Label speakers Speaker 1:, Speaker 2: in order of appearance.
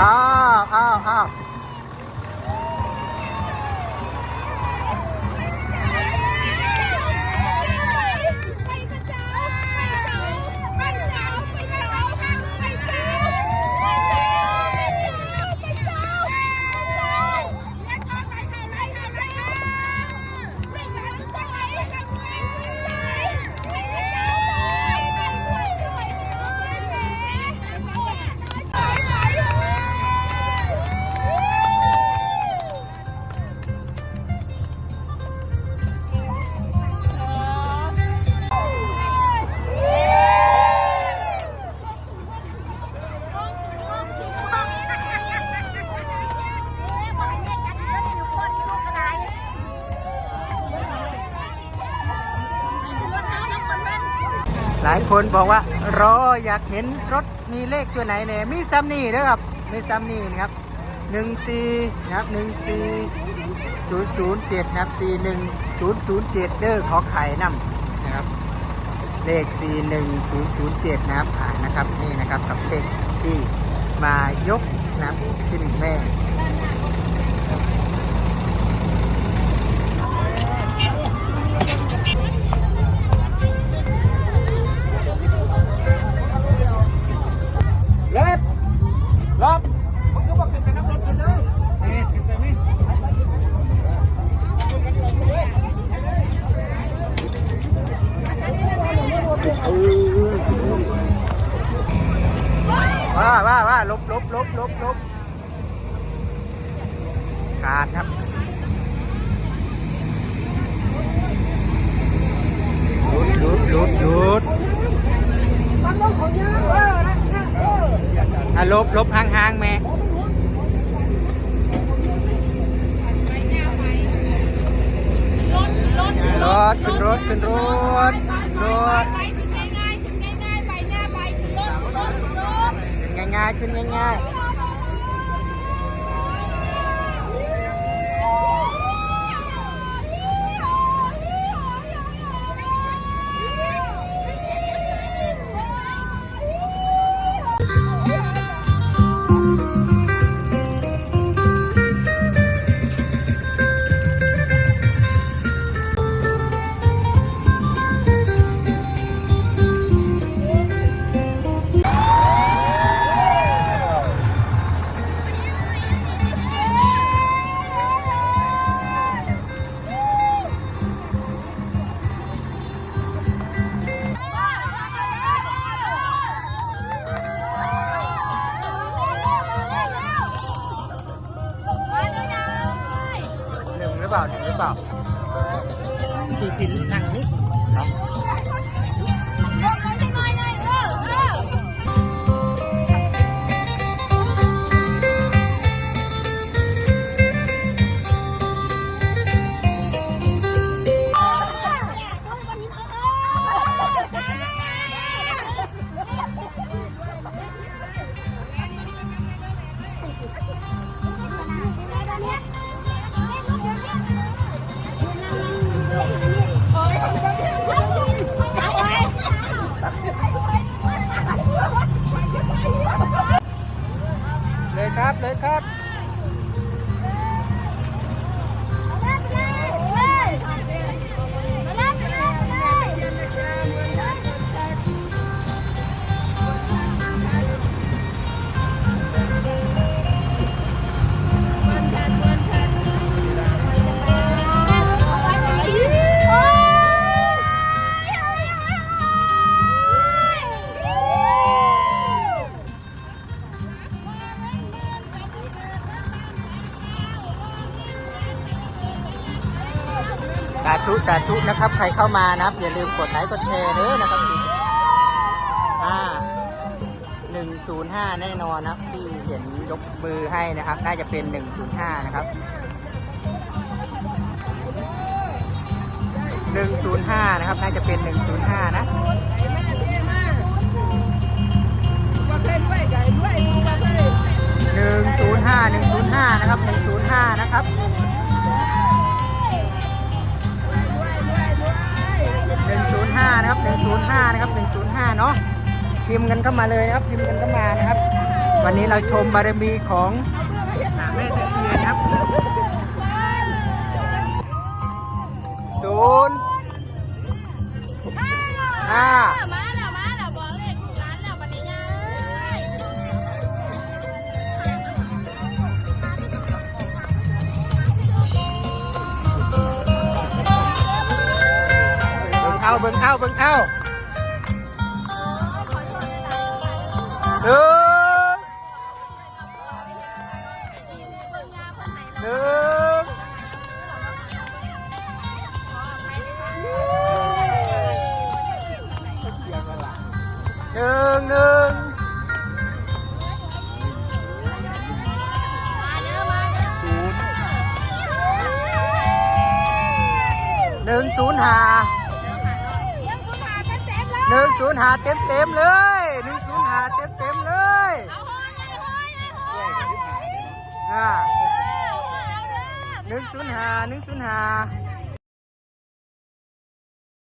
Speaker 1: อ้าว ลายคนบอกว่ารออยากเห็นรถมีเลขตัวไหนเนี่ยมีซัมนี่นะครับมีซัมนี่นะครับหนึ่งสี่นะครับหนึ่งสี่ศูนย์ศูนย์เจ็ดนะครับสี่หนึ่งศูนย์ศูนย์เจ็ดเด้อขอไข่น้ำนะครับ เลขสี่หนึ่งศูนย์ศูนย์เจ็ดนะครับอ่านะครับนี่นะครับกับเลขที่มายกนะครับขึ้นแม่ ว่าว่าว่าลบลบลบลบลบขาดครับหยุดหยุดหยุดหยุดอะลบลบห่างห่างๆแม่รถขึ้นรถขึ้นรถรถ
Speaker 2: ง่าย
Speaker 1: ขึ้นง่ายๆ รือเปล่าหนึ่งหรือเปล่าที่พินนั่งนี่เนา ธุสาธุนะครับ ใครเข้ามานะครับ อย่าลืมกดไลค์กดแชร์เด้อนะครับอ่าหนึ่งศูนย์ห้าแน่นอนนะครับ ที่เห็นยกมือให้นะครับ น่าจะเป็นหนึ่งศูนย์ห้านะครับหนึ่งศูนย์ห้านะครับ น่าจะเป็นหนึ่งศูนย์ห้านะหนึ่งศูนย์ห้าหนึ่งศูนย์ห้านะครับ พิมพ์กันเข้ามาเลยนะครับ พิมพ์กันเข้ามานะครับ วันนี้เราชมบารมีของแม่ตะเคียนครับศูนย์ห้า
Speaker 2: มาแล้วมาแล้วบอกเลขลูกหลานแล้วบัดนี้ยาเอ้ย
Speaker 1: เบิ่งเอาเบิ่งเอาเบิ่งเอา หนึ่งหนึ่งหนึ่งหนึ่ง
Speaker 2: ม
Speaker 1: นึ่งศูนย์หา